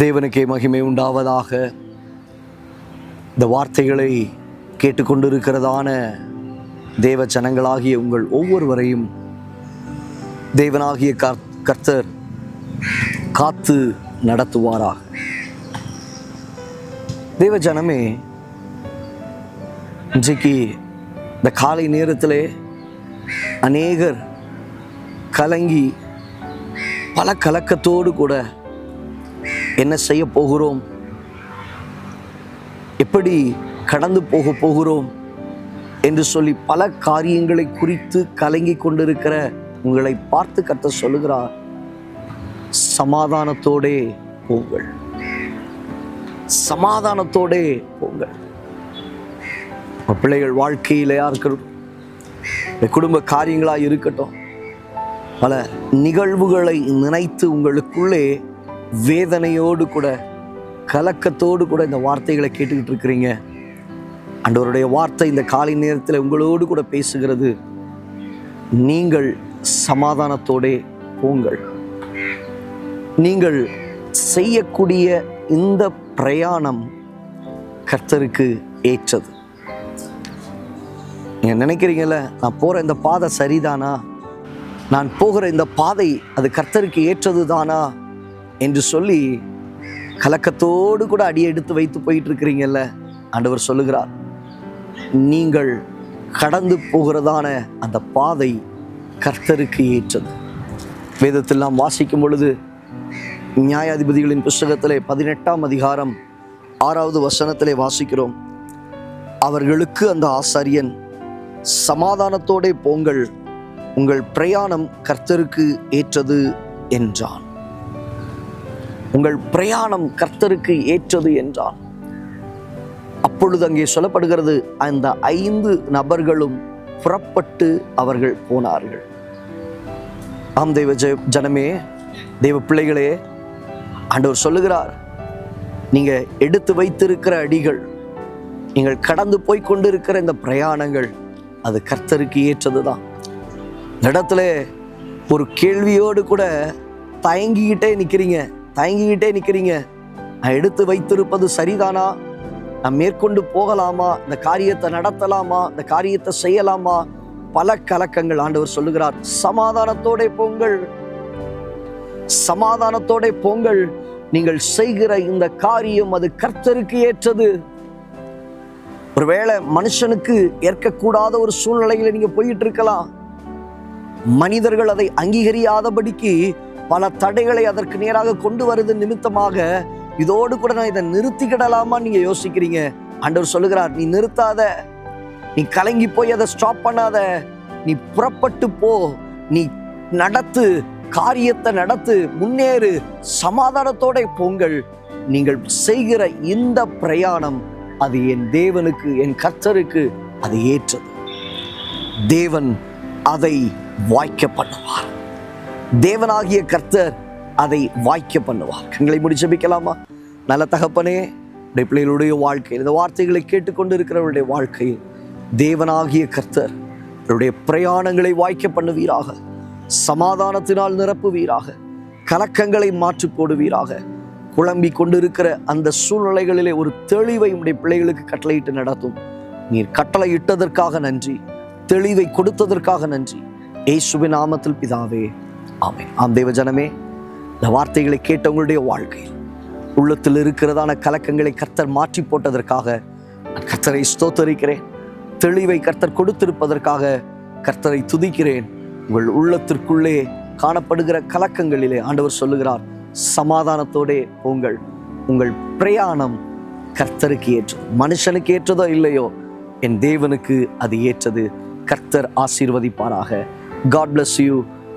தேவனுக்கே மகிமை உண்டாவதாக. இந்த வார்த்தைகளை கேட்டுக்கொண்டிருக்கிறதான தேவ ஜனங்களாகிய உங்கள் ஒவ்வொருவரையும் தேவனாகிய கர் கர்த்தர் காத்து நடத்துவாராக. தேவ ஜனமே இன்றைக்கு இந்த காலை நேரத்திலே அநேகர் கலங்கி பல கலக்கத்தோடு கூட என்ன செய்ய போகிறோம்? எப்படி கடந்து போக போகிறோம்? என்று சொல்லி பல காரியங்களை குறித்து கலங்கி கொண்டிருக்கிற உங்களை பார்த்து கத்த சொல்லுகிறார் சமாதானத்தோடே போங்கள். சமாதானத்தோடே போங்கள். பிள்ளைகள் வாழ்க்கையிலையா இருக்கட்டும் குடும்ப காரியங்களாக இருக்கட்டும் பல நிகழ்வுகளை நினைத்து உங்களுக்குள்ளே வேதனையோடு கூட கலக்கத்தோடு கூட இந்த வார்த்தைகளை கேட்டுக்கிட்டு இருக்கிறீங்க. அண்டவருடைய வார்த்தை இந்த காலை நேரத்தில் உங்களோடு கூட பேசுகிறது. நீங்கள் சமாதானத்தோடே போங்கள். நீங்கள் செய்யக்கூடிய இந்த பிரயாணம் கர்த்தருக்கு ஏற்றது. நீங்கள் நினைக்கிறீங்கள நான் போகிற இந்த பாதை சரிதானா? நான் போகிற இந்த பாதை அது கர்த்தருக்கு ஏற்றது தானா என்று சொல்லி கலக்கத்தோடு கூட அடி எடுத்து வைத்து போயிட்டு இருக்கிறீங்கல்ல ஆண்டவர் சொல்லுகிறார் நீங்கள் கடந்து போகிறதான அந்த பாதை கர்த்தருக்கு ஏற்றது. வேதத்தில் நாம் வாசிக்கும் பொழுது நியாயாதிபதிகளின் புஸ்தகத்திலே பதினெட்டாம் அதிகாரம் ஆறாவது வசனத்திலே வாசிக்கிறோம் அவர்களுக்கு அந்த ஆசாரியன் சமாதானத்தோடே போங்கள் உங்கள் பிரயாணம் கர்த்தருக்கு ஏற்றது என்றான். உங்கள் பிரயாணம் கர்த்தருக்கு ஏற்றது என்றால் அப்பொழுது அங்கே சொல்லப்படுகிறது அந்த ஐந்து நபர்களும் புறப்பட்டு அவர்கள் போனார்கள். ஆம் தெய்வ ஜெ ஜனமே தெய்வ பிள்ளைகளே ஆண்டவர் சொல்லுகிறார் நீங்கள் எடுத்து வைத்திருக்கிற அடிகள் நீங்கள் கடந்து போய் கொண்டிருக்கிற இந்த பிரயாணங்கள் அது கர்த்தருக்கு ஏற்றது தான் இடத்துல ஒரு கேள்வியோடு கூட தயங்கிக்கிட்டே நிற்கிறீங்க தயங்கிக்கிட்டே நிற்கிறீங்க நான் எடுத்து வைத்திருப்பது சரிதானா? நான் மேற்கொண்டு போகலாமா? இந்த காரியத்தை நடத்தலாமா? இந்த காரியத்தை செய்யலாமா? பல கலக்கங்கள் ஆண்டவர் சொல்லுகிறார். சமாதானத்தோட போங்கள். சமாதானத்தோட போங்கள். நீங்கள் செய்கிற இந்த காரியம் அது கர்த்தருக்கு ஏற்றது. ஒருவேளை மனுஷனுக்கு ஏற்கக்கூடாத ஒரு சூழ்நிலையில நீங்க போயிட்டு இருக்கலாம். மனிதர்கள் அதை அங்கீகரியாதபடிக்கு பல தடைகளை அதற்கு நேராக கொண்டு வருது நிமித்தமாக. இதோடு கூட நான் இதை நிறுத்திக்கிடலாமா நீங்க யோசிக்கிறீங்க? ஆண்டவர் சொல்லுகிறார் நீ நிறுத்தாத. நீ கலங்கி போய் அதை ஸ்டாப் பண்ணாத. நீ புறப்பட்டு போ. நீ நடத்து. காரியத்தை நடத்து. முன்னேறு. சமாதானத்தோட போங்கள். நீங்கள் செய்கிற இந்த பிரயாணம் அது என் தேவனுக்கு என் கர்த்தருக்கு அது ஏற்றது. தேவன் அதை வாய்க்க பண்ணுவார். தேவனாகிய கர்த்தர் அதை வாய்க்க பண்ணுவார். கண்களை முடிச்சபிக்கலாமா நல்ல தகப்பனே உடைய பிள்ளைகளுடைய வாழ்க்கையில் இந்த வார்த்தைகளை கேட்டுக்கொண்டு இருக்கிறவருடைய வாழ்க்கையில் தேவனாகிய கர்த்தர் அவருடைய பிரயாணங்களை வாய்க்க பண்ணுவீராக. சமாதானத்தினால் நிரப்புவீராக. கலக்கங்களை மாற்றி போடுவீராக. குழம்பி கொண்டிருக்கிற அந்த சூழ்நிலைகளிலே ஒரு தெளிவை உடைய பிள்ளைகளுக்கு கட்டளையிட்டு நடத்தும். நீர் கட்டளை இட்டதற்காக நன்றி. தெளிவை கொடுத்ததற்காக நன்றி. ஏசுவின் நாமத்தில் பிதாவே ஆமென். ஆம் தேவ ஜனமே இந்த வார்த்தைகளை கேட்டவங்களுடைய வாழ்க்கையில் உள்ளத்தில் இருக்கிறதான கலக்கங்களை கர்த்தர் மாற்றி போட்டதற்காக நான் கர்த்தரை ஸ்தோத்தரிக்கிறேன். தெளிவை கர்த்தர் கொடுத்திருப்பதற்காக கர்த்தரை துதிக்கிறேன். உங்கள் உள்ளத்திற்குள்ளே காணப்படுகிற கலக்கங்களிலே ஆண்டவர் சொல்லுகிறார் சமாதானத்தோடே போங்கள். உங்கள் பிரயாணம் கர்த்தருக்கு ஏற்றது. மனுஷனுக்கு ஏற்றதோ இல்லையோ என் தேவனுக்கு அது ஏற்றது. கர்த்தர் ஆசீர்வதிப்பாராக. God bless you